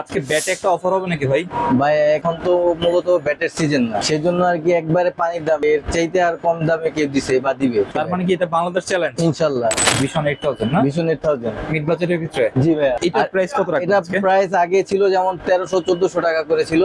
আজকে ব্যাটে একটা অফার হবে নাকি ভাই? ভাই এখন তো মূলত ব্যাটের সিজন না। সেই জন্য আর কি একবারে পানির দাম এর চাইতে আর কম দামে কেউ দিছে বা দিবে। তার মানে কি এটা বাংলাদেশ চ্যালেঞ্জ ইনশাল্লাহ। ভীষণ এইট থাউজেন্ড না? ভীষণ এইট থাউজেন্ড মিড বাজেটের ভিতরে? জি ভাই। এটার প্রাইস কত রাখবেন এটা প্রাইস আগে ছিল যেমন তেরোশো চোদ্দশো টাকা করে ছিল।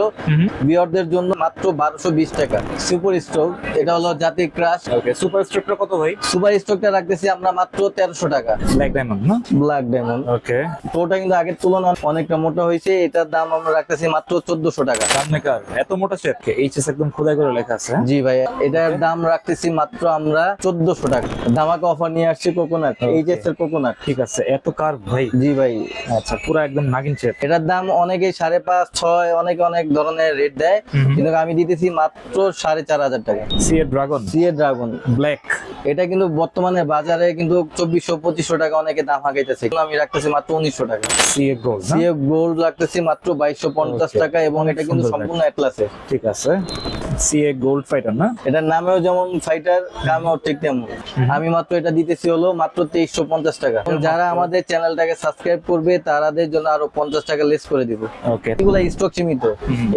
বিয়ারদের জন্য মাত্র বারোশো বিশ টাকা। সুপার স্টক এটা হলো জাতি ক্রাশ ওকে সুপার স্ট্রিপটা কত ভাই? সুপার স্টকটা রাখতেছি আমরা মাত্র তেরোশো টাকা। ব্ল্যাক ডায়মন্ড না? ব্ল্যাক ডায়মন্ড ওকে ওটা কিন্তু আগের তুলনায় অনেকটা মোটা হয়েছে। এটার দাম আমরা রাখতেছি মাত্র চোদ্দশো টাকা। সামনেকার এত মোটা শেপ এইচএস একদম খোদাই করে লেখা আছে হ্যাঁ? জি ভাই এটার দাম রাখতেছি মাত্র আমরা চোদ্দশো টাকা। ধামাকা অফার নিয়ে আসছি কোকোনাট. এইচএস এর কোকোনাট ঠিক আছে এত কার ভাই? জি ভাই। আচ্ছা পুরো একদম নাগিন শেপ এটার দাম অনেকে সাড়ে পাঁচ ছয় অনেকে অনেক ধরনের রেট দেয়। কিন্তু আমি দিতেছি মাত্র সাড়ে চার হাজার টাকা। C A dragon CA dragon black এটা কিন্তু বর্তমানে বাজারে কিন্তু চব্বিশশো পঁচিশশো টাকা অনেকে দাম হাঁকাইতেছে। আমি রাখতেছি মাত্র উনিশশো টাকা। C A gold CA gold রাখতেছি মাত্র বাইশশো পঞ্চাশ টাকা এবং এটা কিন্তু সম্পূর্ণ এক ক্লাসে ঠিক আছে। সি এ গোল্ড ফাইটার না? এটার নামেও যেমন ফাইটার দামেও ঠিক তেমন। আমি মাত্র এটা দিতেছি হলো মাত্র তেইশশো পঞ্চাশ টাকা। যারা আমাদের চ্যানেলটাকে সাবস্ক্রাইব করবে তাদের জন্য আরও পঞ্চাশ টাকা লেস করে দিব। ওকে এগুলা স্টক সীমিত।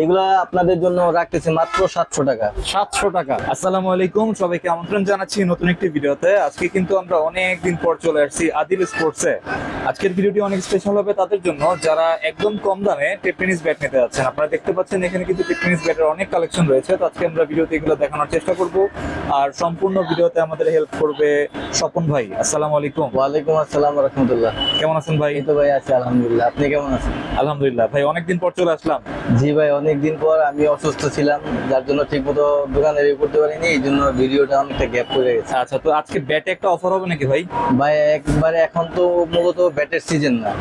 এগুলা আপনাদের জন্য রাখতেছি মাত্র সাতশো টাকা। সাতশো টাকা। আসসালামু আলাইকুম সবাইকে আমন্ত্রণ জানাচ্ছি নতুন একটি ভিডিওতে। আজকে কিন্তু আমরা অনেক দিন পর চলে আসছি আদিল স্পোর্টসে আজকের ভিডিওটি অনেক স্পেশাল হবে তাদের জন্য। যারা একদম কম দামে টেপিনিস ব্যাট নিতে যাচ্ছেন আপনারা দেখতে পাচ্ছেন এখানে কিন্তু টেপিনিস ব্যাটের অনেক কালেকশন রয়েছে। তো আজকে আমরা ভিডিওতে এগুলো দেখানোর চেষ্টা করব। আর সম্পূর্ণ ভিডিওতে আমাদের হেল্প করবে স্বপন ভাই। আসসালামু আলাইকুম। ওয়ালাইকুম আসসালাম রহমতুল্লাহ। কেমন আছেন ভাই? এই তো ভাই আছি আলহামদুলিল্লাহ। আপনি কেমন আছেন? আলহামদুলিল্লাহ। ভাই অনেকদিন পর চলে আসলাম। জি ভাই অনেকদিন পর আমি অসুস্থ ছিলাম যার জন্য ঠিক মতো দোকানে রেডি করতে পারিনি এই জন্য ভিডিওটা অনেকটা গ্যাপ করে গেছে। আচ্ছা তো আজকে ব্যাটে একটা অফার হবে নাকি ভাই? ভাই একবারে এখন তো মূলত ব্যাটের সিজন না।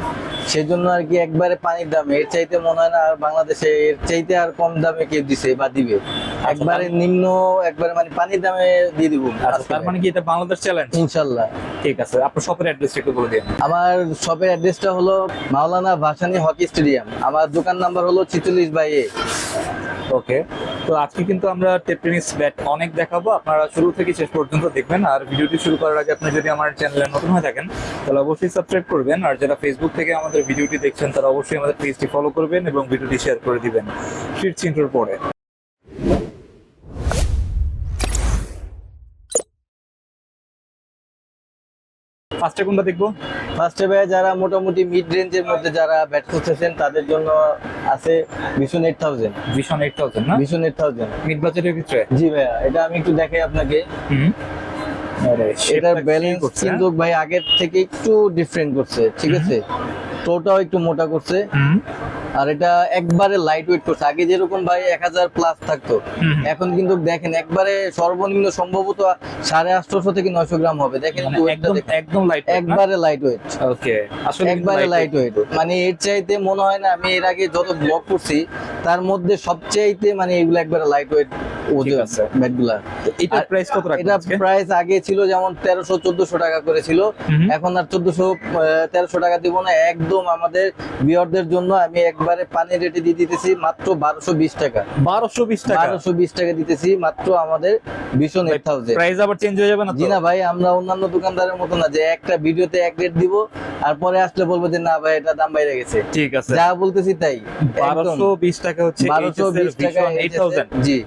সেই জন্য আর কি একবারে পানির দামে। এর চাইতে মনে হয় না আর বাংলাদেশে এর চাইতে আর কম দামে কেউ দিছে বা দিবে। একবারে নিম্ন একবারে মানে পানির দামে দিয়ে দিব। আচ্ছা তার মানে কি এটা বাংলাদেশ চ্যালেঞ্জ ইনশাল্লাহ। ঠিক আছে আপনার শপের অ্যাড্রেস একটু বলে দিন। আমার শপের অ্যাড্রেসটা হলো মাওলানা ভাসানি হকি স্টেডিয়াম। আমার দোকান নাম্বার হলো ছিচল্লিশ বাই এ। ওকে। তো আজকে কিন্তু আমরা টেপটেনিস ব্যাট অনেক দেখাবো। আপনারা শুরু থেকে শেষ পর্যন্ত দেখবেন। আর ভিডিওটি শুরু করার আগে আপনি যদি আমার চ্যানেলে নতুন হয়ে থাকেন, তাহলে অবশ্যই সাবস্ক্রাইব করবেন। আর যারা ফেসবুক থেকে আমাদের ভিডিওটি দেখছেন, তারা অবশ্যই আমাদের পেজটি ফলো করবেন এবং ভিডিওটি শেয়ার করে দিবেন। ফিরছি ইন্টার পরে। ফার্স্টে কোনটা দেখব? ফার্স্টে ভাই যারা মোটামুটি মিড রেঞ্জের মধ্যে যারা ব্যাট করতেছেন তাদের জন্য আছে vision eight thousand vision eight thousand না? ভীষণ এইট থাউজেন্ড মিড বাজেটের ভিতরে? জি ভাইয়া এটা আমি একটু দেখাই আপনাকে। এটার ব্যালেন্স কিন্তু ভাই আগের থেকে একটু ডিফারেন্ট করছে ঠিক আছে? টোটাও একটু মোটা করছে। হুম। আর এটা একবারে লাইট ওয়েট করছে আগে যেরকম ভাই এক হাজার প্লাস থাকতো এখন কিন্তু দেখেন একবারে সর্বনিম্ন সম্ভবত সাড়ে আটশোশো থেকে নয়শো গ্রাম হবে। দেখেন মানে একদম লাইট একবারে লাইট ওয়েট ওকে আসলে একবারে লাইট ওয়েট মানে এর চাইতে মনে হয় না আমি এর আগে যত ব্লগ করছি তার মধ্যে সবচাইতে মানে এগুলো একবারে লাইট ওয়েট ওজন আছে। ব্যাটগুলা আর প্রাইস কত এটা প্রাইস আগে ছিল যেমন তেরোশো চোদ্দশো টাকা করে ছিল। এখন আর চোদ্দশো তেরোশো টাকা দিব না একদম আমাদের বিয়ারদের জন্য আমি একবারে পানি রেটে দিয়ে দিতেছি মাত্র বারোশো বিশ টাকা। বারোশো বিশ টাকা? বারোশো বিশ টাকা দিতেছি মাত্র আমাদের ভীষণ এইট থাউজেন্ড প্রাইস আবার চেঞ্জ হয়ে যাবে না জি না ভাই আমরা অন্যান্য দোকানদারের মতো না যে একটা ভিডিওতে এক রেট দিব আর পরে আসলে বলব যে না ভাই এটা দাম বাইরে গেছে। ঠিক আছে। যা বলতেছি তাই বারোশো বিশ টাকা হচ্ছে বারোশো বিশ টাকা এইট থাউজেন্ড জি।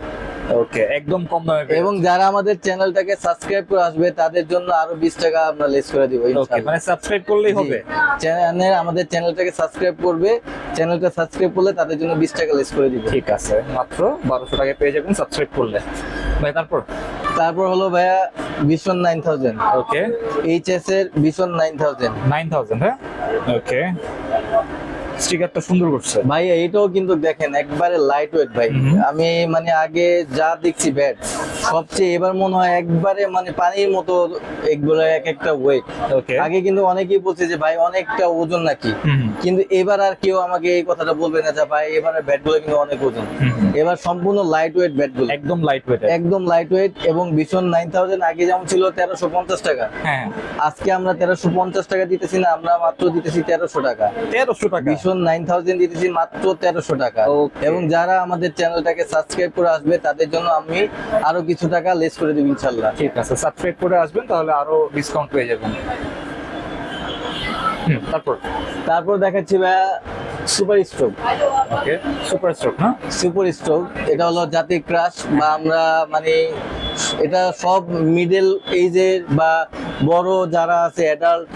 ওকে একদম কম দামে এবং যারা আমাদের চ্যানেলটাকে সাবস্ক্রাইব করে আসবে তাদের জন্য আরও বিশ টাকা আমরা লেস করে দিব। মানে সাবস্ক্রাইব করলেই হবে? চ্যানেল আমাদের চ্যানেলটাকে সাবস্ক্রাইব করবে চ্যানেলটা সাবস্ক্রাইব করলে তাদের জন্য বিশ টাকা লেস করে দিব। ঠিক আছে মাত্র বারোশো টাকায় পেয়ে যাবেন সাবস্ক্রাইব করলে। ভাই তারপর? তারপর হলো ভাইয়া ভীষণ নাইন থাউজেন্ড ওকে এইচএস এর ভীষণ নাইন থাউজেন্ড নাইন থাউজেন্ড হ্যাঁ? ওকে স্টিকারটা সুন্দর করছে। ভাই এইটাও কিন্তু দেখেন একবারে লাইট ওয়েট ভাই আমি মানে আগে যা দেখছি ব্যাট সবচেয়ে এবার মনে হয় একবারে মানে পানির মতো এগুলো এক একটা ওয়েট ওকে আগে কিন্তু অনেকেই বলছে যে ভাই অনেকটা ওজন নাকি? কিন্তু এবার আর কেউ আমাকে এই কথাটা বলবে না যে ভাই এবারে ব্যাটগুলো কিন্তু অনেক ওজন। এবার সম্পূর্ণ লাইট ওয়েট ব্যাটগুলো একদম লাইট ওয়েট একদম লাইট ওয়েট এবং ভীষণ নাইন থাউজেন্ড আগে যেমন ছিল তেরোশো পঞ্চাশ টাকা। হ্যাঁ। আজকে আমরা তেরোশো পঞ্চাশ টাকা দিতেছি না আমরা মাত্র দিতেছি তেরোশো টাকা। তেরোশো টাকা? ভীষণ নাইন থাউজেন্ড দিতেছি মাত্র তেরোশো টাকা. এবং যারা আমাদের চ্যানেলটাকে সাবস্ক্রাইব করে আসবে তাদের জন্য আমি আরও কিছু টাকা লেস করে দেবো ইনশাল্লাহ ঠিক আছে সাবস্ক্রাইব করে আসবেন তাহলে আরও ডিসকাউন্ট পেয়ে যাবেন। তারপর? তারপর দেখাচ্ছি ভাইয়া super stroke okay super stroke না? সুপার স্ট্রোক এটা হলো জাতি ক্রাশ বা আমরা মানে এটা সব মিডল এজের বা বড় যারা আছে অ্যাডাল্ট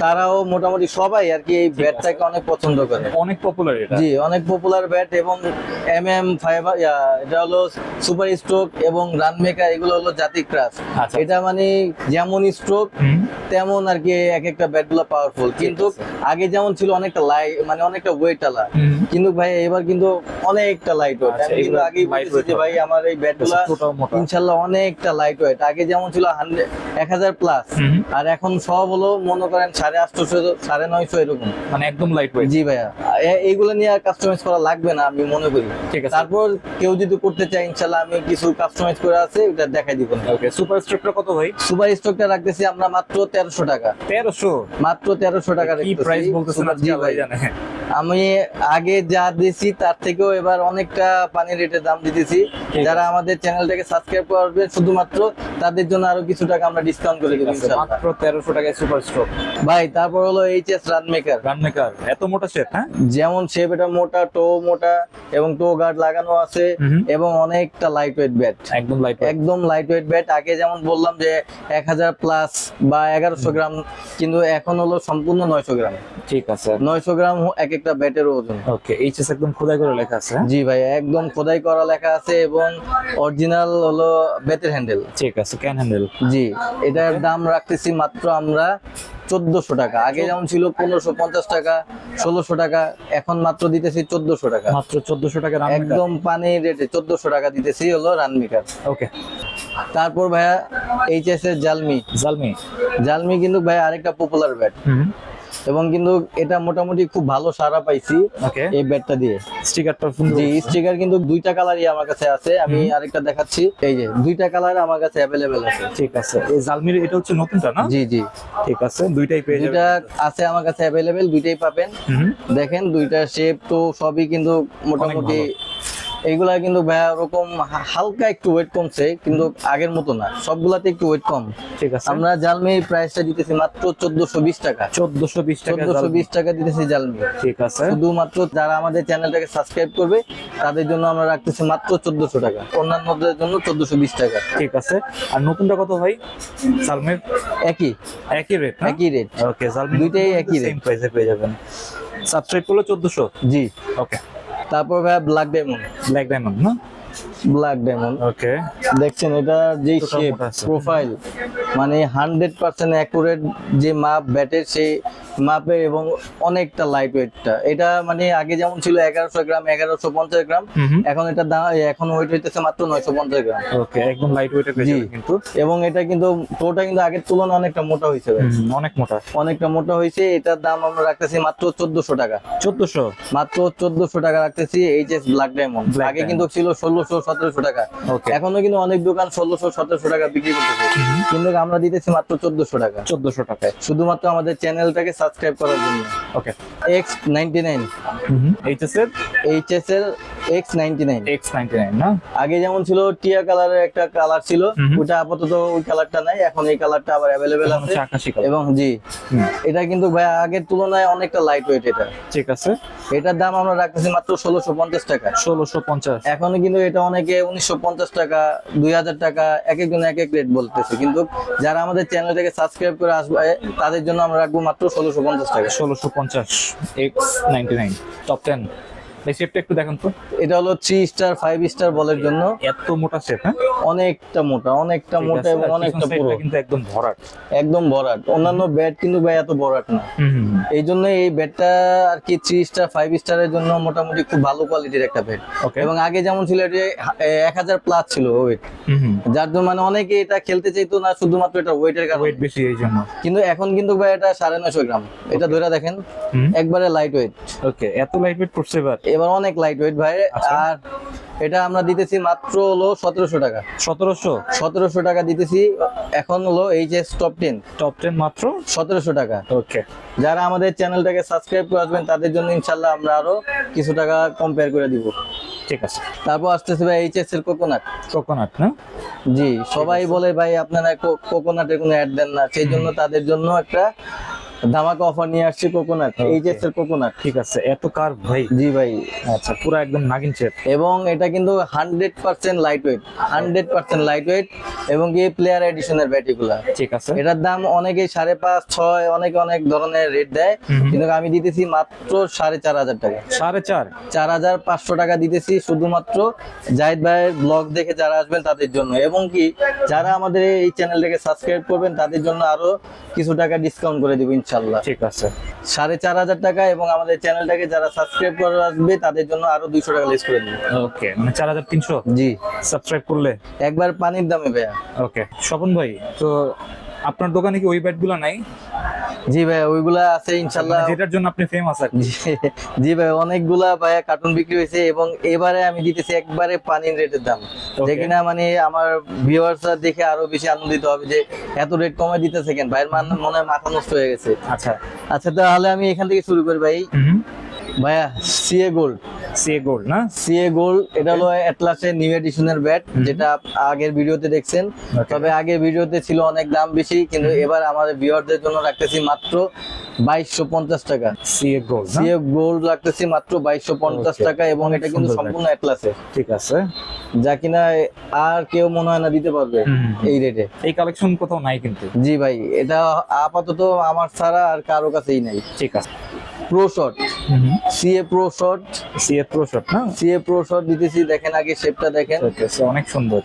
তারাও মোটামুটি সবাই আর কি এই ব্যাটটাকে অনেক পছন্দ করে। অনেক পপুলার এটা। জি অনেক পপুলার ব্যাট এবং এম এম ফাইবার এটা হলো সুপার স্ট্রোক এবং রান মেকার এগুলো হলো জাতি ক্রাশ আচ্ছা। এটা মানে যেমন স্ট্রোক তেমন আর কি এক একটা ব্যাটগুলো পাওয়ারফুল কিন্তু আগে যেমন ছিল অনেকটা লাই মানে অনেকটা ওয়েট আলা। কিন্তু ভাই এবার কিন্তু অনেকটা লাইট ওয়েট আচ্ছা, আমি কিন্তু আগেই বলতেছি। ভাই আমার এই ব্যাটগুলা ইনশাল্লাহ অনেকটা লাইট ওয়েট আগে যেমন ছিল হান্ড্রেড এক হাজার প্লাস আর এখন সব হলো মনে করেন সাড়ে আটশো সাড়ে নয়শো এরকম। মানে একদম লাইট ওয়েট জি ভাইয়া। এইগুলো নিয়ে আর কাস্টমাইজ করা লাগবে না আমি মনে করি। ঠিক আছে। তারপর কেউ যদি করতে চায় ইনশাল্লাহ আমি কিছু কাস্টমাইজ করে আছে ওটা দেখাই দিব না। ওকে সুপার স্টকটা কত ভাই? সুপার স্টকটা রাখতেছি আমরা মাত্র তেরোশো টাকা। তেরোশো? মাত্র তেরোশো টাকা কি। প্রাইস বলতেছেন জি ভাই ভাই জানে। আমি আগে যা দিয়েছি তার থেকেও এবার অনেকটা পানির রেটের দাম দিতেছি। যারা আমাদের চ্যানেলটাকে সাবস্ক্রাইব করবে শুধুমাত্র তাদের জন্য আরও কিছু টাকা আমরা ডিসকাউন্ট করে দেবো মাত্র তেরোশো টাকায় সুপার স্ট্রোক ভাই তারপর হলো H S run maker run maker এত মোটা শেপ হ্যাঁ? যেমন শেপ এটা মোটা টো মোটা এবং টো গার্ড লাগানো আছে এবং অনেকটা লাইট ওয়েট ব্যাট একদম লাইট একদম লাইট ওয়েট ব্যাট আগে যেমন বললাম যে এক হাজার প্লাস বা এগারোশো গ্রাম কিন্তু এখন হলো সম্পূর্ণ নয়শো গ্রাম। ঠিক আছে। নয়শো গ্রাম এক একটা ব্যাটের ওজন। ওকে এইচএস একদম খোদাই করে লেখা আছে হ্যাঁ? জি ভাই একদম খোদাই করা লেখা আছে এবং অরিজিনাল হলো বেতের হ্যান্ডেল। ঠিক আছে ক্যান হ্যান্ডেল। জি এটার দাম রাখতেছি মাত্র আমরা চোদ্দশো টাকা। আগে যেমন ছিল পনেরোশো পঞ্চাশ টাকা ষোলোশো টাকা এখন মাত্র দিতেছি চোদ্দশো টাকা। মাত্র চোদ্দশো টাকা একদম পানি রেটে চোদ্দশো টাকা দিতেছি হলো রানমিকার ওকে। তারপর ভাইয়া এইচএস এর জালমি জালমি জালমি কিন্তু ভাই আরেকটা পপুলার ব্যাট এবং কিন্তু এটা মোটামুটি খুব ভালো সারা পাইছি এই ব্যাটটা দিয়ে। স্টিকারটা জি স্টিকার কিন্তু দুইটা কালারই আমার কাছে আছে। আমি আরেকটা দেখাচ্ছি। এই যে দুইটা কালার আমার কাছে অ্যাভেলেবেল আছে। ঠিক আছে। এই জালমির এটা হচ্ছে নতুনটা না? জি জি। ঠিক আছে দুইটাই পেয়ে যাবেন। দুইটা আছে আমার কাছে অ্যাভেলেবেল দুইটাই পাবেন। দেখেন দুইটা শেপ তো সবই কিন্তু মোটামুটি এইগুলা কিন্তু ভাইয়া ওরকম হালকা একটু ওয়েট কমছে কিন্তু আগের মতো না। সবগুলাতে একটু ওয়েট কম। ঠিক আছে। আমরা জালমি প্রাইসটা দিতেছি মাত্র চোদ্দশো বিশ টাকা। চোদ্দশো বিশ টাকা চোদ্দশো বিশ টাকা দিতেছি জালমি ঠিক আছে। শুধুমাত্র যারা আমাদের চ্যানেলটাকে সাবস্ক্রাইব করবে তাদের জন্য আমরা রাখতেছি মাত্র চোদ্দশো টাকা। অন্যান্যদের জন্য চোদ্দশো বিশ টাকা। ঠিক আছে। আর নতুনটা কত ভাই? জালমির একই। একই রেট একই রেট ওকে জালমি দুইটাই একই সেম প্রাইসে পেয়ে যাবেন। সাবস্ক্রাইব করলে চোদ্দশো? জি। ওকে তারপর ভাই ব্ল্যাক ডায়মন্ড ব্ল্যাক ডায়মন্ড না? ব্ল্যাক ডায়মন্ড ওকে দেখছেন এটা যে শেপ প্রোফাইল মানে হান্ড্রেড পার্সেন্ট অ্যাকুরেট যে মাপ ব্যাটের সেই মাপের এবং অনেকটা লাইট ওয়েটটা এটা মানে আগে যেমন ছিল এগারোশো গ্রাম এগারোশো পঞ্চাশ গ্রাম এখন এটা এখন ওয়েট হইতেছে মাত্র নয়শো পঞ্চাশ গ্রাম। ওকে একদম লাইট ওয়েটে জি। কিন্তু। এবং এটা কিন্তু টোটা কিন্তু আগের তুলনায় অনেকটা মোটা হয়েছে অনেক মোটা। অনেকটা মোটা হয়েছে এটার দাম আমরা রাখতেছি মাত্র চোদ্দশো টাকা। চোদ্দশো? মাত্র চোদ্দশো টাকা রাখতেছি এইচ এস ব্ল্যাক ডায়মন্ড আগে কিন্তু ছিল ষোলোশো সতেরোশো টাকা। এখনও কিন্তু অনেক দোকান ষোলোশো সতেরোশো টাকা বিক্রি করতেছে। কিন্তু আমরা দিতেছি মাত্র চোদ্দশো টাকা। চোদ্দশো টাকায়। শুধুমাত্র আমাদের চ্যানেলটাকে সাবস্ক্রাইব করার জন্য। Okay X ninety nine HS এর এর X ninety nine X ninety nine না? আগে যেমন ছিল টিয়া কালারের একটা কালার ছিল ওটা আপাতত ওই কালারটা নাই এখন এই কালারটা আবার অ্যাভেলেবেল আছে। এবং জি এটা কিন্তু ভাই আগের তুলনায় অনেকটা লাইট ওয়েট এটা। ঠিক আছে। এটার দাম আমরা রাখতেছি মাত্র ষোলোশো পঞ্চাশ টাকা। ষোলোশো পঞ্চাশ। এখন কিন্তু এটা অনেকে উনিশশো পঞ্চাশ টাকা দুই হাজার টাকা এক একজন এক এক রেট বলতেছে। কিন্তু যারা আমাদের চ্যানেল থেকে সাবস্ক্রাইব করে আসবে তাদের জন্য আমরা রাখব মাত্র ষোলোশো পঞ্চাশ টাকা। ষোলোশো পঞ্চাশ X ninety nine top ten এই শেপটা একটু দেখেন তো। এটা হলো থ্রি স্টার ফাইভ স্টার বলের জন্য। এত মোটা শেপ হ্যাঁ? অনেকটা মোটা অনেকটা মোটা এবং অনেকটা পুরো। কিন্তু একদম ভরাট। একদম ভরাট। অন্যান্য ব্যাট কিন্তু ভাই এত ভরাট না। এই জন্য এই ব্যাটটা আর কি থ্রি স্টার ফাইভ স্টারের জন্য মোটামুটি খুব ভালো কোয়ালিটির একটা ব্যাট এবং আগে যেমন ছিল এটা এক হাজার প্লাস ছিল ওয়েট যার জন্য মানে অনেকে এটা খেলতে চাইতো না শুধুমাত্র এটা ওয়েটের কারণে। ওয়েট বেশি এই জন্য। কিন্তু এখন কিন্তু ভাই এটা সাড়ে নয়শো গ্রাম। এটা ধরে দেখেন একবারে লাইট ওয়েট ওকে এত লাইট ওয়েট পড়ছে এবার? এবার অনেক লাইট ওয়েট ভাই আচ্ছা। আর এটা আমরা দিতেছি মাত্র হলো সতেরোশো টাকা। সতেরোশো? সতেরোশো টাকা দিতেছি এখন হলো H S top ten top ten মাত্র? সতেরোশো টাকা। ওকে যারা আমাদের চ্যানেলটাকে সাবস্ক্রাইব করে আসবেন তাদের জন্য ইনশাল্লাহ আমরা আরও কিছু টাকা কম্পেয়ার করে দিব। ঠিক আছে। তারপর আসতেছে ভাই এইচ এস এর কোকোনাট কোকোনাট না? জি সবাই বলে ভাই আপনারা কোকোনাটের কোনো অ্যাড দেন না সেই জন্য তাদের জন্য একটা ধামাকা অফার নিয়ে আসছি কোকোনাট Okay. এইচএস এর কোকোনাট ঠিক আছে এত কার ভাই? জি ভাই। আচ্ছা পুরো একদম নাগিন শেপ এবং এটা কিন্তু hundred percent light weight hundred percent light weight এবং কি প্লেয়ার এডিশনের ব্যাটারিগুলা ঠিক আছে। এটার দাম অনেকে সাড়ে পাঁচ ছয় অনেকে অনেক ধরনের রেট দেয়। কিন্তু আমি দিতেছি মাত্র সাড়ে চার হাজার টাকা। সাড়ে চার? চার হাজার পাঁচশো টাকা দিতেছি শুধুমাত্র জাহিদ ভাইয়ের ব্লগ দেখে যারা আসবেন তাদের জন্য। এবং কি যারা আমাদের এই চ্যানেলটাকে সাবস্ক্রাইব করবেন তাদের জন্য আরও কিছু টাকা ডিসকাউন্ট করে দিব ইনশাল্লাহ ঠিক আছে। সাড়ে চার হাজার টাকা এবং আমাদের চ্যানেলটাকে যারা সাবস্ক্রাইব করে আসবে তাদের জন্য আরও দুইশো টাকা লেস করে দিবে। ওকে মানে চার হাজার তিনশো? জি। সাবস্ক্রাইব করলে? একবার পানির দামে ভাইয়া। ওকে স্বপন ভাই তো আপনার দোকানে কি ওই ব্যাটগুলো নাই? জি ভাই ওইগুলা আছে ইনশাল্লাহ। মানে যেটার জন্য আপনি ফেমাস আর জি- ভাই অনেকগুলা ভাইয়া কার্টুন বিক্রি হয়েছে এবং এবারে আমি দিতেছি একবারে পানির রেটের দাম। যে কিনা মানে আমার ভিউয়ার্সরা দেখে আরও বেশি আনন্দিত হবে যে এত রেট কমে দিতেছে কেন? ভাইয়ের মান হয় মাথা নষ্ট হয়ে গেছে। আচ্ছা। আচ্ছা তাহলে আমি এখান থেকে শুরু করি ভাই। ভাইয়া সিএ গোল্ড সিএ গোল্ড না? সিএ গোল্ড এটা হলো অ্যাটলাসের নিউ এডিশনের ব্যাট যেটা আগের ভিডিওতে দেখছেন। তবে আগের ভিডিওতে ছিল অনেক দাম বেশি কিন্তু এবার আমাদের ভিউয়ারদের জন্য রাখতেছি মাত্র বাইশশো পঞ্চাশ টাকা। সিএ গোল্ড সিএ গোল্ড রাখতেছি মাত্র বাইশশো পঞ্চাশ. টাকা এবং এটা কিন্তু সম্পূর্ণ অ্যাটলাসে ঠিক আছে। যা কিনা আর কেউ মনে হয় না দিতে পারবে এই রেটে এই কালেকশন কোথাও নাই কিন্তু। জি ভাই এটা আপাতত আমার ছাড়া আর কারও কাছেই নাই। ঠিক আছে। Pro shot CA pro shot CA pro shot না? সিএ প্রো শট দিতেছি দেখেন আগে শেপটা দেখেন। অনেক সুন্দর।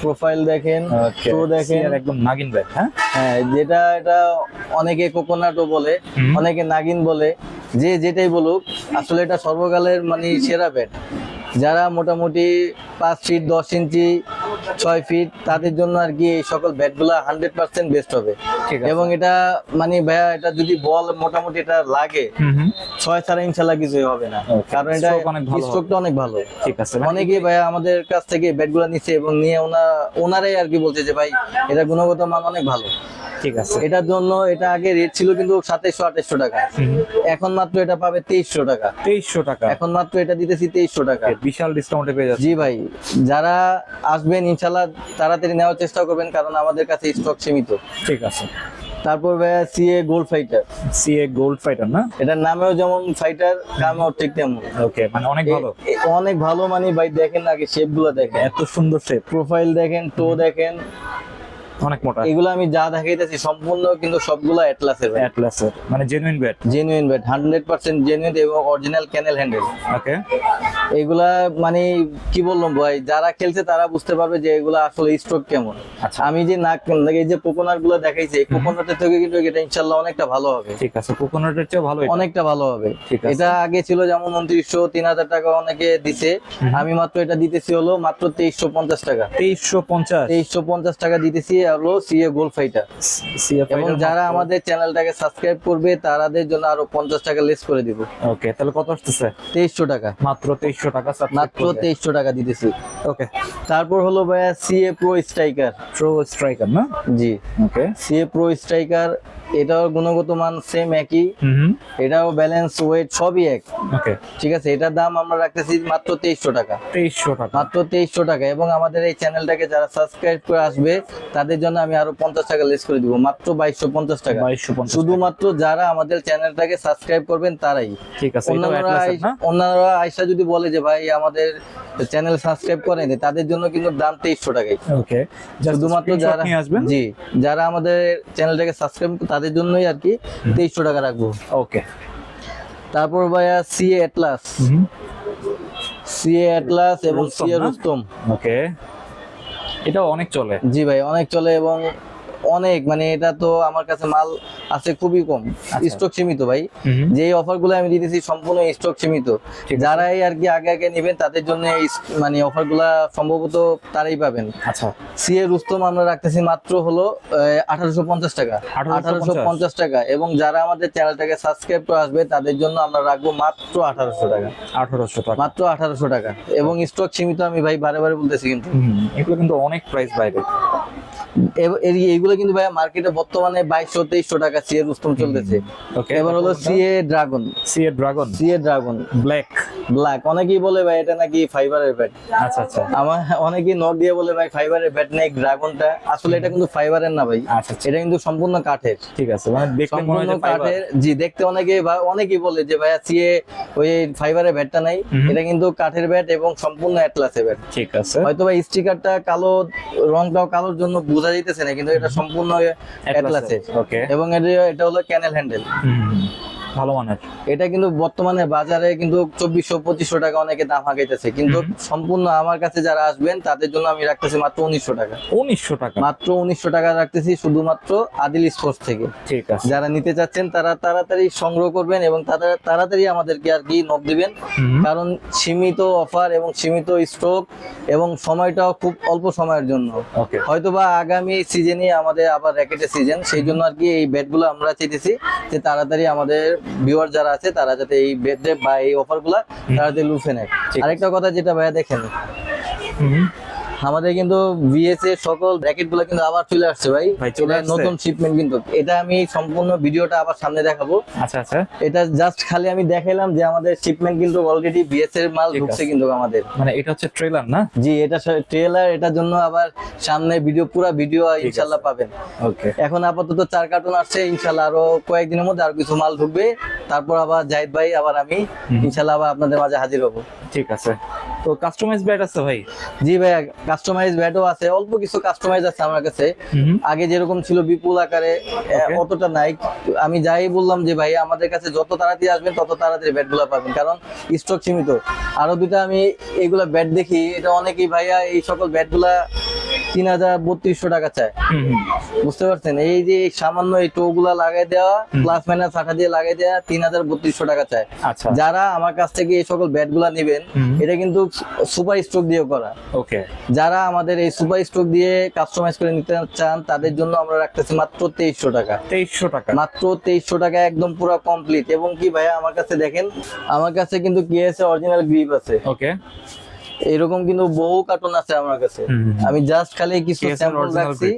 প্রোফাইল দেখেন প্রো দেখেন। একদম নাগিন ব্যাট হ্যাঁ? হ্যাঁ যেটা এটা অনেকে কোকোনাটও বলে অনেকে নাগিন বলে যে যেটাই বলুক আসলে এটা সর্বকালের মানে সেরা ব্যাট যারা মোটামুটি পাঁচ ফিট দশ ইঞ্চি ছয় ফিট তাদের জন্য আর কি এই সকল ব্যাটগুলা হান্ড্রেড পার্সেন্ট বেস্ট হবে। এবং এটা মানে ভাইয়া এটা যদি বল মোটামুটি এটা লাগে ছয় ছাড়া ইনশাল্লাহ কিছুই হবে না। কারণ এটা Stroke অনেক ভালো স্ট্রোকটা অনেক ভালো। ঠিক আছে মানে অনেকেই ভাইয়া আমাদের কাছ থেকে ব্যাটগুলো নিচ্ছে এবং নিয়ে ওনা ওনারাই আর কি বলছে যে ভাই এটা গুণগত মান অনেক ভালো। ঠিক আছে। এটার জন্য এটা আগে রেট ছিল কিন্তু সাতাইশশো আঠাইশশো টাকা। এখন মাত্র এটা পাবে তেইশশো টাকা। তেইশশো টাকা। এখন মাত্র এটা দিতেছি তেইশশো টাকা। বিশাল ডিসকাউন্টে পেয়ে যাচ্ছে জি ভাই যারা আসবেন ইনশাল্লাহ তাড়াতাড়ি নেওয়ার চেষ্টা করবেন কারণ আমাদের কাছে স্টক সীমিত। ঠিক আছে। তারপর ভাইয়া CA gold fighter CA gold fighter না? এটার নামেও যেমন ফাইটার কামেও ঠিক তেমন। ওকে মানে অনেক ভালো। এ- এ- অনেক ভালো মানে ভাই দেখেন আগে শেপগুলো দেখেন। এত সুন্দর শেপ প্রোফাইল দেখেন টো দেখেন অনেক মোটা। এগুলো আমি যা দেখাইতেছি সম্পূর্ণ কিন্তু সবগুলো অ্যাটলাসের অ্যাটলাসের মানে genuine bat genuine bat hundred percent genuine এবং অরিজিনাল ক্যানেল হ্যান্ডেল ওকে এগুলা মানে কি বললাম ভাই যারা খেলছে তারা বুঝতে পারবে যে এগুলা আসলে স্ট্রোক কেমন। আচ্ছা। আমি যে নাক এই যে কোকোনাটগুলো দেখাইছি কোকোনাটের থেকে কিন্তু এটা ইনশাল্লাহ অনেকটা ভালো হবে। ঠিক আছে কোকোনাটের চেয়ে ভালো। অনেকটা ভালো হবে। ঠিক আছে। এটা আগে ছিল যেমন উনত্রিশশো তিন হাজার টাকা অনেকে দিছে। আমি মাত্র এটা দিতেছি হলো মাত্র তেইশশো পঞ্চাশ টাকা। তেইশশো পঞ্চাশ। তেইশশো পঞ্চাশ টাকা দিতেছি হলো সিএ গোল ফাইটার এবং যারা আমাদের চ্যানেলটাকে সাবস্ক্রাইব করবে তারাদের জন্য আরও পঞ্চাশ টাকা লেস করে দিব। ওকে তাহলে কত আসতেছে? তেইশশো টাকা। মাত্র তেইশশো টাকা মাত্র তেইশশো টাকা দিতেছি। ওকে তারপর হলো ভাইয়া CA pro striker pro striker না? জি। ওকে সিএ প্রো স্ট্রাইকার এটাও গুণগত মান সেম একই। এটাও ব্যালেন্স ওয়েট সবই এক। ঠিক আছে এটার দাম আমরা রাখতেছি মাত্র তেইশশো টাকা। তেইশশো টাকা। মাত্র তেইশশো টাকা এবং আমাদের এই চ্যানেলটাকে যারা সাবস্ক্রাইব করে আসবে তাদের জন্য আমি আরও পঞ্চাশ টাকা লেস করে দিব। মাত্র বাইশশো পঞ্চাশ টাকা। বাইশশো শুধুমাত্র যারা আমাদের চ্যানেলটাকে সাবস্ক্রাইব করবেন তারাই। ঠিক আছে অ্যাটলাসের অন্যান্যরা আইসা যদি বলে যে ভাই আমাদের চ্যানেল সাবস্ক্রাইব করেনি তাদের জন্য কিন্তু দাম তেইশশো টাকাই ওকে শুধুমাত্র যারা আসবেন? জি যারা আমাদের চ্যানেলটাকে সাবস্ক্রাইব তাদের জন্যই আর কি তেইশশো টাকা রাখব। ওকে তারপর ভাইয়া সিএ অ্যাটলাস সিএ অ্যাটলাস এবং না? রুস্তম ওকে এটাও অনেক চলে। জি ভাই অনেক চলে এবং অনেক মানে এটা তো আমার কাছে মাল আছে খুবই কম। আচ্ছা। স্টক সীমিত ভাই। যে অফারগুলো আমি দিতেছি সম্পূর্ণ স্টক সীমিত। যারাই আর কি আগে আগে নেবেন তাদের জন্য মানে অফারগুলা সম্ভবত তারাই পাবেন। আচ্ছা। সিএ রুস্তম আমরা রাখতেছি মাত্র হলো আঠারোশো পঞ্চাশ টাকা। আঠারোশো পঞ্চাশ। টাকা। এবং যারা আমাদের চ্যানেলটাকে সাবস্ক্রাইব করে আসবে তাদের জন্য আমরা রাখব মাত্র আঠারোশো টাকা। আঠারোশো টাকা। মাত্র আঠারোশো টাকা। এবং স্টক সীমিত আমি ভাই বারে বারে বলতেছি কিন্তু। এগুলো কিন্তু অনেক প্রাইস বাইরে। এইগুলো কিন্তু ভাই মার্কেটে বর্তমানে বাইশশো তেইশশো টাকা সিএ রুস্তম চলতেছে। এবার হলো CA dragon. CA dragon? CA dragon. Black. Black. অনেকেই বলে ভাই এটা নাকি ফাইবারের ব্যাট। আচ্ছা আচ্ছা। আমার অনেকেই নক দিয়ে বলে ভাই ফাইবারের ব্যাট নেই ড্রাগনটা। আসলে এটা কিন্তু ফাইবারের না ভাই। আচ্ছা আচ্ছা। এটা কিন্তু সম্পূর্ণ কাঠের। ঠিক আছে মানে মনে হয় সম্পূর্ণ কাঠের। জি দেখতে অনেকে বা- অনেকেই বলে যে ভাইয়া সিএ ওই ফাইবারের ব্যাটটা নাই। এটা কিন্তু কাঠের ব্যাট এবং সম্পূর্ণ অ্যাটলাসের ব্যাট। ঠিক আছে। হয়তো বা স্টিকারটা কালো রংটাও কালোর জন্য বোঝা যাইতেছে না কিন্তু এটা সম্পূর্ণ অ্যাটলাসের ওকে এবং এটা হলো ক্যানেল হ্যান্ডেল ভালো মানের। এটা কিন্তু বর্তমানে বাজারে কিন্তু চব্বিশশো পঁচিশশো টাকা অনেকে দাম হাঁকাইতেছে। কিন্তু সম্পূর্ণ আমার কাছে যারা আসবেন তাদের জন্য আমি রাখতেছি মাত্র উনিশশো টাকা। উনিশশো টাকা। মাত্র উনিশশো টাকা রাখতেছি শুধুমাত্র আদিল স্পোর্টস থেকে। ঠিক আছে। যারা নিতে চাচ্ছেন তারা তাড়াতাড়ি সংগ্রহ করবেন এবং তারা তাড়াতাড়ি আমাদেরকে আর কি নক দিবেন। কারণ সীমিত অফার এবং সীমিত স্টক এবং সময়টাও খুব অল্প সময়ের জন্য। ওকে। হয়তোবা আগামী সিজনে আমাদের আবার র্যাকেটের সিজন সেই জন্য আর কি এই ব্যাটগুলো আমরা চাইতেছি যে তাড়াতাড়ি আমাদের ভিউয়ার যারা আছে তারা যাতে এই ব্যাটে বা এই অফারগুলা যাতে লুফে নেয়। আরেকটা কথা যেটা ভাইয়া দেখেন আমাদের কিন্তু ভিএস এর সকল র্যাকেটগুলো কিন্তু আবার চলে আসছে ভাই? নতুন শিপমেন্ট কিন্তু। এটা আমি সম্পূর্ণ ভিডিওটা আবার সামনে দেখাবো। আচ্ছা আচ্ছা। এটা জাস্ট খালি আমি দেখাইলাম যে আমাদের শিপমেন্ট কিন্তু অলরেডি ভিএস এর মাল ঢুকছে কিন্তু আমাদের। মানে এটা হচ্ছে ট্রেলার না? জি এটা ট্রেলার এটার জন্য আবার সামনে ভিডিও পুরো ভিডিও ইনশাল্লাহ পাবেন। ওকে এখন আপাতত চার কার্টুন আসছে ইনশাল্লাহ আরও কয়েকদিনের মধ্যে আর কিছু মাল ঢুকবে। তারপর আবার জাহিদ ভাই আবার আমি ইনশাল্লাহ আবার আপনাদের মাঝে হাজির হব। ঠিক আছে। তো কাস্টমাইজ ব্যাট আছে ভাই? জি ভাই কাস্টমাইজ ব্যাটও আছে। অল্প কিছু কাস্টমাইজ আছে আমার কাছে। আগে যেরকম ছিল বিপুল আকারে অতটা নাই। আমি যাই বললাম যে ভাই আমাদের কাছে যত তাড়াতাড়ি আসবেন তত তাড়াতাড়ি ব্যাটগুলা পাবেন। কারণ স্টক সীমিত। আরও দুটা আমি এগুলা ব্যাট দেখি এটা অনেকেই ভাইয়া এই সকল ব্যাটগুলা তিন হাজার বত্রিশশো টাকা চায়। বুঝতে পারছেন? এই যে সামান্য এই টো গুলা লাগাই দেওয়া প্লাস মাইনাস আঠা দিয়ে লাগাই দেওয়া তিন হাজার বত্রিশশো টাকা চায়। আচ্ছা। যারা আমার কাছ থেকে এই সকল ব্যাটগুলা নিবেন। এটা কিন্তু সুপার স্ট্রোক দিয়ে করা। ওকে। যারা আমাদের এই সুপার স্ট্রোক দিয়ে কাস্টমাইজ করে নিতে চান তাদের জন্য আমরা রাখতেছি মাত্র তেইশশো টাকা। তেইশশো টাকা। মাত্র তেইশশো টাকা একদম পুরো কমপ্লিট এবং কি ভাইয়া আমার কাছে দেখেন আমার কাছে কিন্তু কেএস অরিজিনাল গ্রিপ আছে। ওকে। এরকম কিন্তু বহু কার্টুন আছে আমার কাছে। আমি জাস্ট খালি কিছু স্যাম্পল রাখছি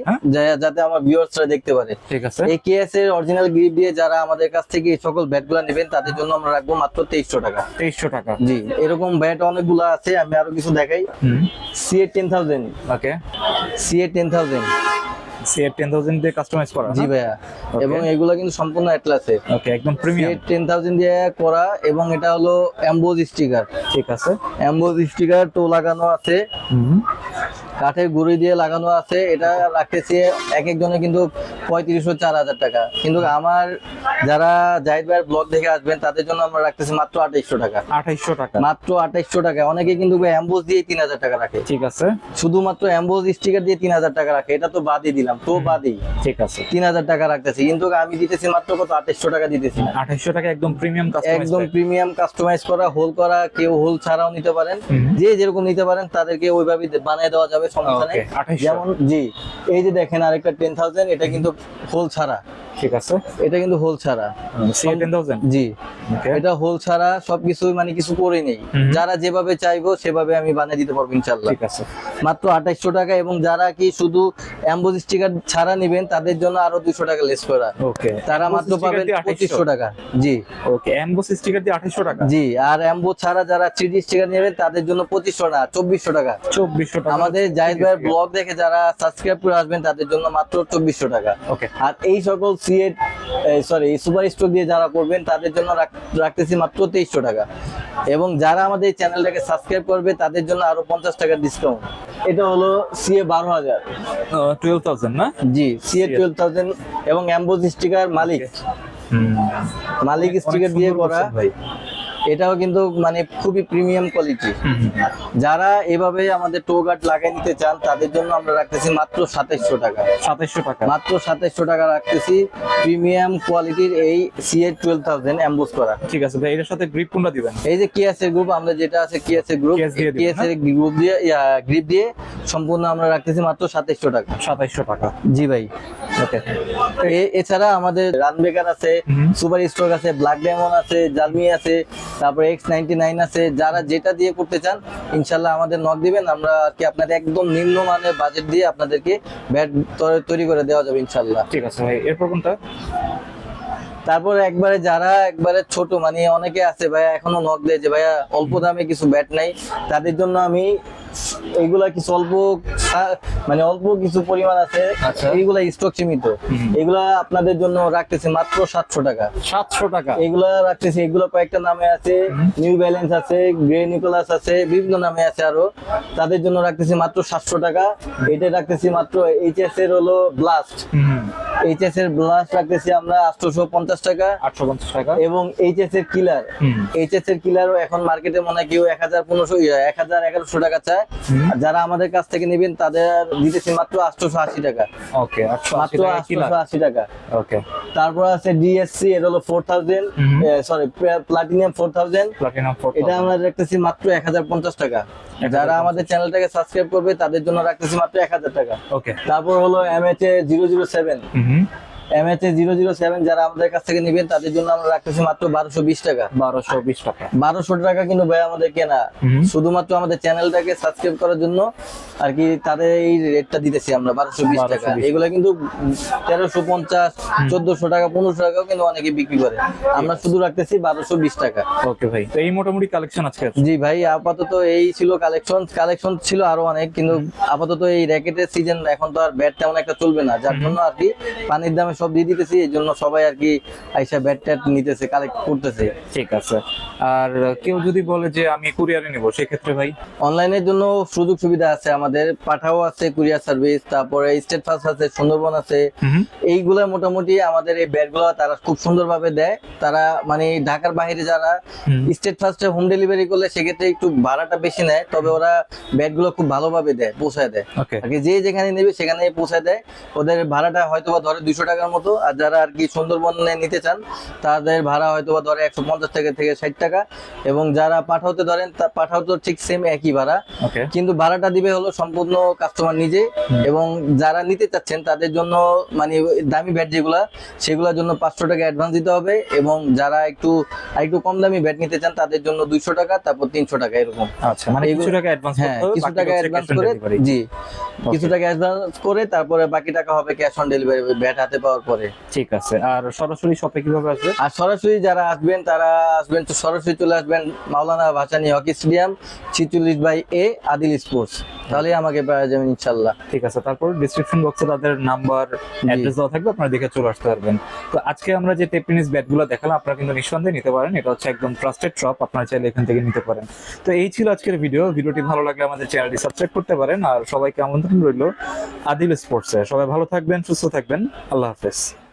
যাতে আমার ভিউয়ার্সরা দেখতে পারে। ঠিক আছে। এই কেএস এর অরিজিনাল গ্রিপ দিয়ে যারা আমাদের কাছ থেকে এই সকল ব্যাটগুলো নেবেন তাদের জন্য আমরা রাখব মাত্র 2300 টাকা। 2300 টাকা। জি এরকম ব্যাট অনেকগুলো আছে আমি আরও কিছু দেখাই। সিএ 10000 ওকে সিএ 10000 সিআর 10000 দিয়ে কাস্টমাইজ করা জি ভাইয়া। এবং এগুলো কিন্তু সম্পূর্ণ অ্যাটলাসে ওকে একদম প্রিমিয়াম সিআর 10000 দিয়ে করা এবং এটা হলো এমবোজ স্টিকার ঠিক আছে। এমবোজ স্টিকার তো লাগানো আছে। কাঠের গুঁড়ি দিয়ে লাগানো আছে। এটা রাখতেছি এক একজনে কিন্তু পঁয়ত্রিশশো চার হাজার টাকা। কিন্তু আমার যারা জাহিদ ভাইয়ের ব্লগ দেখে আসবেন তাদের জন্য আমরা রাখতেছি মাত্র আঠাইশশো টাকা। আঠাইশশো টাকা। মাত্র আঠাইশশো টাকা। অনেকে কিন্তু অ্যাম্বোজ দিয়ে তিন হাজার টাকা রাখে। ঠিক আছে। শুধুমাত্র অ্যাম্বোজ স্টিকার দিয়ে তিন হাজার টাকা রাখে। এটা তো বাদই দিলাম। তো বাদই। ঠিক আছে। তিন হাজার টাকা রাখতেছি। কিন্তু আমি দিতেছি মাত্র কত? আঠাইশশো টাকা দিতেছি আঠাইশশো টাকা একদম প্রিমিয়াম একদম প্রিমিয়াম কাস্টমাইজ করা হোল করা কেউ হোল ছাড়াও নিতে পারেন। যে যেরকম নিতে পারেন তাদেরকে ওইভাবে বানিয়ে দেওয়া যাবে। সমস্যা নেই যেমন জি এই যে দেখেন আরেকটা টেন থাউজেন্ড এটা কিন্তু হোল ছাড়া। ঠিক আছে? এটা কিন্তু হোল ছাড়া। জি। এটা হোল ছাড়া সবকিছু মানে কিছু করে নেই। যারা যেভাবে চাইব সেভাবে আমি বানিয়ে দিতে পারব ইনশাল্লাহ ঠিক আছে। মাত্র আঠাইশশো টাকা এবং যারা কি শুধু অ্যাম্বোজ স্টিকার ছাড়া নেবেন তাদের জন্য আরও টাকা লেস করা। ওকে তারা মাত্র পাবেন পঁচিশশো টাকা। জি। ওকে স্টিকার দিয়ে আঠাইশশো টাকা? জি আর ছাড়া যারা থ্রি স্টিকার নেবেন তাদের জন্য পঁচিশশো চব্বিশশো টাকা। চব্বিশশো টাকা। আমাদের জাহিদ ভাইয়ের ব্লগ দেখে যারা সাবস্ক্রাইব করে আসবেন তাদের জন্য মাত্র চব্বিশশো টাকা। ওকে আর এই সকল সিএট সরি সুপার স্টোর দিয়ে যারা করবেন তাদের জন্য রাখ- রাখতেছি মাত্র তেইশশো টাকা। এবং যারা আমাদের এই চ্যানেলটাকে সাবস্ক্রাইব করবে তাদের জন্য আরও পঞ্চাশ টাকা ডিসকাউন্ট এটা হলো সিএ বারো হাজার। টুয়েলভ থাউজেন্ড না? জি সিএ টুয়েলভ থাউজেন্ড এবং অ্যাম্বোজ স্টিকার মালিক। মালিক স্টিকার দিয়ে করা। ভাই। এটাও কিন্তু মানে খুবই প্রিমিয়াম কোয়ালিটি যারা এভাবে আমাদের টো গার্ড লাগাই নিতে চান তাদের জন্য আমরা রাখতেছি মাত্র সাতাইশশো টাকা। সাতাইশশো টাকা। মাত্র সাতাইশশো টাকা রাখতেছি প্রিমিয়াম কোয়ালিটির এই সিএ টুয়েলভ থাউজেন্ড অ্যাম্বোস করা। ঠিক আছে ভাই এটার সাথে গ্রিপ কোনটা দিবেন? এই যে কিয়াসের গ্রুপ আমরা যেটা আছে কিয়াসের গ্রুপ কিয়াস গ্রুপ দিয়ে গ্রিপ দিয়ে সম্পূর্ণ আমরা রাখতেছি মাত্র সাতাইশশো টাকা। সাতাইশশো টাকা। জি ভাই। ওকে। এছাড়া আমাদের রানবেকার আছে সুপার স্ট্রোক আছে ব্ল্যাক ডায়মন্ড আছে জালমি আছে তারপরে এক্স নাইনটি নাইন আছে যারা যেটা দিয়ে করতে চান ইনশাল্লাহ আমাদের নক দিবেন আমরা আর কি আপনাদের একদম নিম্ন মানের বাজেট দিয়ে আপনাদেরকে ব্যাট তৈরি করে দেওয়া যাবে ইনশাল্লাহ। ঠিক আছে ভাই এরপর কোনটা? তারপর একবারে যারা একবারে ছোট মানে অনেকে আছে ভাইয়া এখনও নক দেয় যে ভাইয়া অল্প দামে কিছু ব্যাট নাই তাদের জন্য আমি এইগুলা কিছু অল্প মানে অল্প কিছু পরিমাণ আছে। আচ্ছা। এইগুলা স্টক সীমিত। এগুলা আপনাদের জন্য রাখতেছি মাত্র সাতশো টাকা। সাতশো টাকা? এগুলা রাখতেছি এগুলো কয়েকটা নামে আছে। নিউ ব্যালেন্স আছে গ্রে নিকোলাস আছে বিভিন্ন নামে আছে আরও। তাদের জন্য রাখতেছি মাত্র সাতশো টাকা। এটা রাখতেছি মাত্র এইচএস এর হলো ব্লাস্ট এইচএস এর ব্লাস্ট রাখতেছি আমরা আটশোশো পঞ্চাশ টাকা। আটশো পঞ্চাশ টাকা? এবং এইচএস এর কিলার এইচএস এর কিলারও এখন মার্কেটে মনে হয় কেউ এক হাজার পনেরোশো এক হাজার এগারোশো টাকা চায়। যারা আমাদের কাছ থেকে নেবেন তাদের দিতেছি মাত্র আটশোশো আশি টাকা। ওকে আটশো মাত্র আটশোশো আশি টাকা। ওকে। তারপর আছে ডিএসসি এটা হলো four thousand sorry platinum four thousand এটা আমরা রাখতেছি মাত্র এক হাজার পঞ্চাশ টাকা। যারা আমাদের চ্যানেলটাকে সাবস্ক্রাইব করবে তাদের জন্য রাখতেছি মাত্র এক হাজার টাকা। ওকে। তারপর হলো MH A zero zero seven zero zero seven যারা আমাদের কাছ থেকে নেবেন তাদের জন্য আমরা রাখতেছি মাত্র বারোশো বিশ টাকা। বারোশো বিশ টাকা। বারোশো টাকা কিন্তু ভাই আমাদের কেনা। শুধুমাত্র আমাদের চ্যানেলটাকে সাবস্ক্রাইব করার জন্য আর কি তাদের এই রেটটা দিতেছি আমরা বারোশো বিশ টাকা। এগুলো কিন্তু তেরোশো পঞ্চাশ চোদ্দশো টাকা পনেরোশো টাকাও কিন্তু অনেকে বিক্রি করে। আমরা শুধু রাখতেছি বারোশো বিশ টাকা। ওকে ভাই তো এই মোটামুটি কালেকশন আজকে আছে। জি ভাই আপাতত এই ছিল কালেকশন কালেকশন ছিল আরও অনেক কিন্তু আপাতত এই র্যাকেটের সিজন এখন তো আর ব্যাট তেমন একটা চলবে না। যার জন্য আর কি পানির দামে সব দিয়ে দিতেছি এই জন্য সবাই আর কি আইসা ব্যাট ট্যাট নিতেছে কালেক্ট করতেছে। ঠিক আছে। আর কেউ যদি বলে যে আমি কুরিয়ারে নিব সেক্ষেত্রে ভাই? অনলাইনের জন্য সুযোগ সুবিধা আছে আমাদের পাঠাও আছে কুরিয়ার সার্ভিস তারপরে স্টেট ফাস্ট আছে সুন্দরবন আছে। এইগুলা মোটামুটি আমাদের এই ব্যাটগুলো তারা খুব সুন্দরভাবে দেয়। তারা মানে ঢাকার বাইরে যারা স্টেট ফাস্টে হোম ডেলিভারি করলে সেক্ষেত্রে একটু ভাড়াটা বেশি নেয় তবে ওরা ব্যাটগুলো খুব ভালোভাবে দেয় পৌঁছায় দেয়। যে যেখানে নেবে সেখানে পৌঁছায় দেয়। ওদের ভাড়াটা হয়তো বা ধরে দুশো টাকার মতো। আর যারা আর কি সুন্দরবনে নিতে চান তাদের ভাড়া হয়তো বা ধরে একশো পঞ্চাশ টাকা থেকে ষাট টাকা। এবং যারা পাঠাতে ধরেন তা পাঠাও তো ঠিক সেম একই ভাড়া। কিন্তু ভাড়াটা দিবে হলো সম্পূর্ণ কাস্টমার নিজে। এবং যারা নিতে চাচ্ছেন তাদের জন্য মানে দামি ব্যাট যেগুলা সেগুলোর জন্য পাঁচশো টাকা অ্যাডভান্স দিতে হবে। এবং যারা একটু একটু কম দামি ব্যাট নিতে চান তাদের জন্য দুইশো টাকা তারপর তিনশো টাকা এরকম। আচ্ছা মানে কিছু টাকা অ্যাডভান্স হ্যাঁ কিছু টাকা অ্যাডভান্স করে জি। কিছু টাকা অ্যাডভান্স করে তারপরে বাকি টাকা হবে ক্যাশ অন ডেলিভারি ব্যাট হাতে পাওয়ার পরে। ঠিক আছে। আর সরাসরি শপে কীভাবে আসবে আর সরাসরি যারা আসবেন তারা আসবেন তো সরাসরি চলে আসবেন মাওলানা ভাসানি হকি স্টেডিয়াম ছিচল্লিশ বাই এ আদিল স্পোর্টস। তাহলে আমাকে পাওয়া যাবেন ইনশাল্লাহ ঠিক আছে তারপর ডিসক্রিপশন বক্সে তাদের নাম্বার অ্যাড্রেস দেওয়া থাকবে আপনারা দেখে চলে আসতে পারবেন। তো আজকে আমরা যে টেপিনিস ব্যাটগুলো দেখালাম আপনারা কিন্তু নিঃসন্দেহে নিতে পারেন এটা হচ্ছে একদম ট্রাস্টেড শপ আপনারা চাইলে এখান থেকে নিতে পারেন। তো এই ছিল আজকের ভিডিও ভিডিওটি ভালো লাগলে আমাদের চ্যানেলটি সাবস্ক্রাইব করতে পারেন আর সবাইকে আমন্ত্রণ রইল আদিল স্পোর্টসে। সবাই ভালো থাকবেন সুস্থ থাকবেন আল্লাহ হাফেজ। practice.